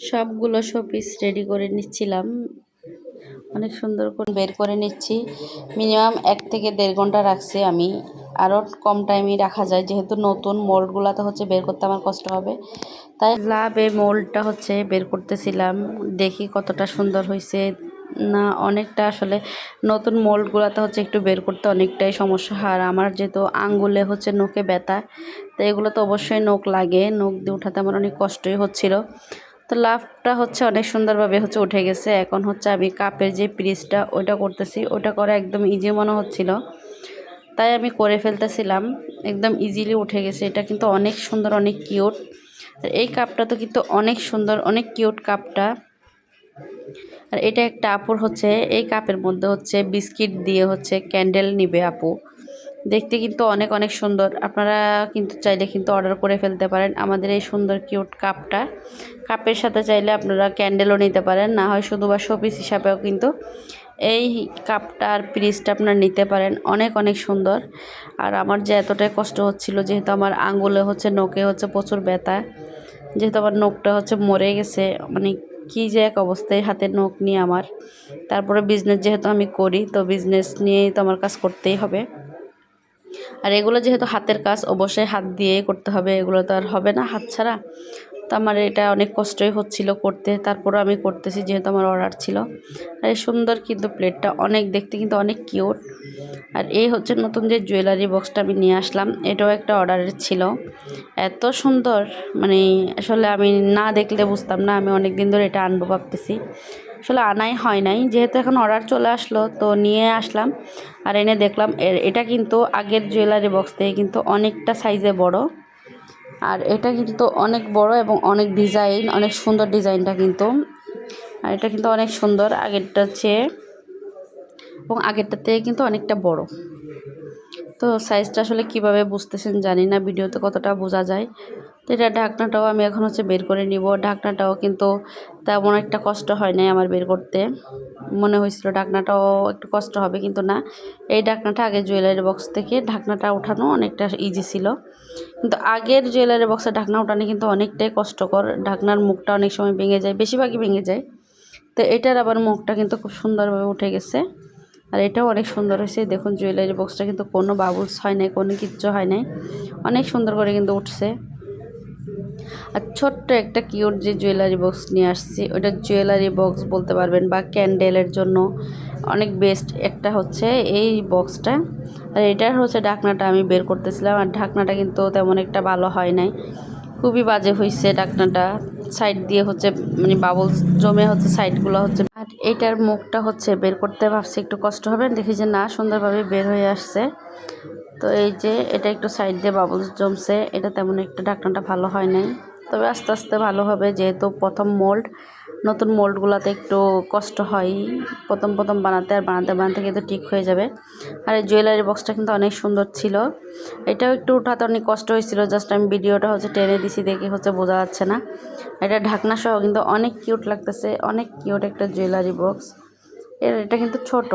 সবগুলো showpiece ready করে নিচ্ছিলাম। অনেক সুন্দর করে বের করে নিচ্ছি। মিনিমাম এক থেকে দেড় ঘণ্টা রাখছি আমি। আরও কম টাইমই রাখা যায়। যেহেতু নতুন মোল্ডগুলোতে হচ্ছে বের করতে আমার কষ্ট হবে। তাই লাভে মোল্ডটা হচ্ছে বের করতেছিলাম। দেখি কতটা সুন্দর হয়েছে না, অনেকটা আসলে নতুন মোল্ডগুলোতে হচ্ছে একটু বের করতে অনেকটাই সমস্যা। আর আমার যেহেতু আঙ্গুলে হচ্ছে নোকে ব্যথা, তো এগুলো তো অবশ্যই নোক লাগে। নোক দিয়ে উঠাতে আমার অনেক কষ্টই হচ্ছিল। তো লাভটা হচ্ছে অনেক সুন্দরভাবে হচ্ছে উঠে গেছে। এখন হচ্ছে আমি কাপের যে পিরিসটা ওইটা করতেছি। ওটা করা একদম ইজি মনে হচ্ছিল। তাই আমি করে ফেলতেছিলাম। একদম ইজিলি উঠে গেছে। এটা কিন্তু অনেক সুন্দর, অনেক কিউট এই কাপটা তো কিন্তু অনেক সুন্দর, অনেক কিউট কাপটা। আর এটা একটা আপুর হচ্ছে, এই কাপের মধ্যে হচ্ছে বিস্কিট দিয়ে হচ্ছে ক্যান্ডেল নিবে আপু। দেখতে কিন্তু অনেক অনেক সুন্দর। আপনারা কিন্তু চাইলে কিন্তু অর্ডার করে ফেলতে পারেন আমাদের এই সুন্দর কিউট কাপটা কাপের সাথে চাইলে আপনারা ক্যান্ডেলও নিতে পারেন, না হয় শুধু বা শোপিস হিসাবেও কিন্তু এই কাপটা আর পিরিজটা আপনারা নিতে পারেন। অনেক অনেক সুন্দর। আর আমার যে এতটাই কষ্ট হচ্ছিল, যেহেতু আমার আঙুলে হচ্ছে নোকে হচ্ছে প্রচুর ব্যথা, যেহেতু আমার নোকটা হচ্ছে মরে গেছে মানে কী যে এক অবস্থায় হাতে নোক নিয়ে আমার। তারপরে বিজনেস যেহেতু আমি করি, তো বিজনেস নিয়েই তো আমার কাজ করতেই হবে। আর এগুলো যেহেতু হাতের কাজ, অবশ্যই হাত দিয়ে করতে হবে। এগুলো তো আর হবে না হাত ছাড়া। তো আমার এটা অনেক কষ্টই হচ্ছিল করতে। তারপরও আমি করতেছি যেহেতু আমার অর্ডার ছিল। আর এই সুন্দর কিন্তু প্লেটটা অনেক দেখতে কিন্তু অনেক কিউট আর এই হচ্ছে নতুন যে জুয়েলারি বক্সটা আমি নিয়ে আসলাম, এটাও একটা অর্ডারের ছিল। এত সুন্দর মানে আসলে আমি না দেখলে বুঝতাম না। আমি অনেক দিন ধরে এটা আনব ভাবতেছি। আসলে আনাই হয় নাই। যেহেতু এখন অর্ডার চলে আসলো, তো নিয়ে আসলাম। আর এনে দেখলাম এটা কিন্তু আগের জুয়েলারি বক্স থেকে কিন্তু অনেকটা সাইজে বড়। আর এটা কিন্তু অনেক বড় এবং অনেক ডিজাইন অনেক সুন্দর ডিজাইনটা কিন্তু। আর এটা কিন্তু অনেক সুন্দর আগেরটা চেয়ে এবং আগেরটা থেকে কিন্তু অনেকটা বড়। তো সাইজটা আসলে কীভাবে বুঝতেছেন জানি না ভিডিওতে কতটা বোঝা যায়। তো এটা ঢাকনাটাও আমি এখন হচ্ছে বের করে নিব। ঢাকনাটাও কিন্তু তেমন একটা কষ্ট হয় নাই আমার বের করতে। মনে হয়েছিল ঢাকনাটাও একটু কষ্ট হবে, কিন্তু না। এই ঢাকনাটা আগে জুয়েলারি বক্স থেকে ঢাকনাটা ওঠানো অনেকটা ইজি ছিল। কিন্তু আগের জুয়েলারি বক্সের ঢাকনা ওঠানো কিন্তু অনেকটাই কষ্টকর। ঢাকনার মুখটা অনেক সময় ভেঙে যায়, বেশিরভাগই ভেঙে যায়। তো এটার আবার মুখটা কিন্তু খুব সুন্দরভাবে উঠে গেছে। আর এটাও অনেক সুন্দর হয়েছে। দেখুন জুয়েলারি বক্সটা কিন্তু কোনো বাবুলস হয় নাই, কোনো কিচ্ছু হয় নাই। অনেক সুন্দর করে কিন্তু উঠছে। আর ছোট্ট একটা কিউট যে জুয়েলারি বক্স নিয়ে আসছি, ওটা জুয়েলারি বক্স বলতে পারবেন বা ক্যান্ডেলের জন্য। অনেক বেস্ট একটা হচ্ছে এই বক্সটা আর এটার হচ্ছে ঢাকনাটা আমি বের করতেছিলাম, আর ঢাকনাটা কিন্তু তেমন একটা ভালো হয় নাই। খুবই বাজে হয়েছে ঢাকনাটা। সাইড দিয়ে হচ্ছে মানে বাবলস জমে হচ্ছে সাইডগুলো হচ্ছে। আর এটার মুখটা হচ্ছে বের করতে ভাবছি, একটু কষ্ট হবে, দেখি যে না, সুন্দরভাবে বের হয়ে আসছে। তো এই যে এটা একটু সাইড দিয়ে বাবলস জমছে, এটা তেমন একটা ঢাকনাটা ভালো হয় নাই তবে আস্তে আস্তে ভালো হবে, যেহেতু প্রথম মোল্ড নতুন মোল্ডগুলোতে একটু কষ্ট হয়। প্রথম প্রথম বানাতে আর বানাতে বানাতে কিন্তু ঠিক হয়ে যাবে। আর এই জুয়েলারি বক্সটা কিন্তু অনেক সুন্দর ছিল। এটাও একটু উঠাতে অনেক কষ্ট হয়েছিল জাস্ট আমি ভিডিওটা হচ্ছে টেনে দিছি দেখে হচ্ছে বোঝা যাচ্ছে না। এটা ঢাকনা সহ কিন্তু অনেক কিউট লাগতেছে, অনেক কিউট একটা জুয়েলারি বক্স এর, এটা কিন্তু ছোট।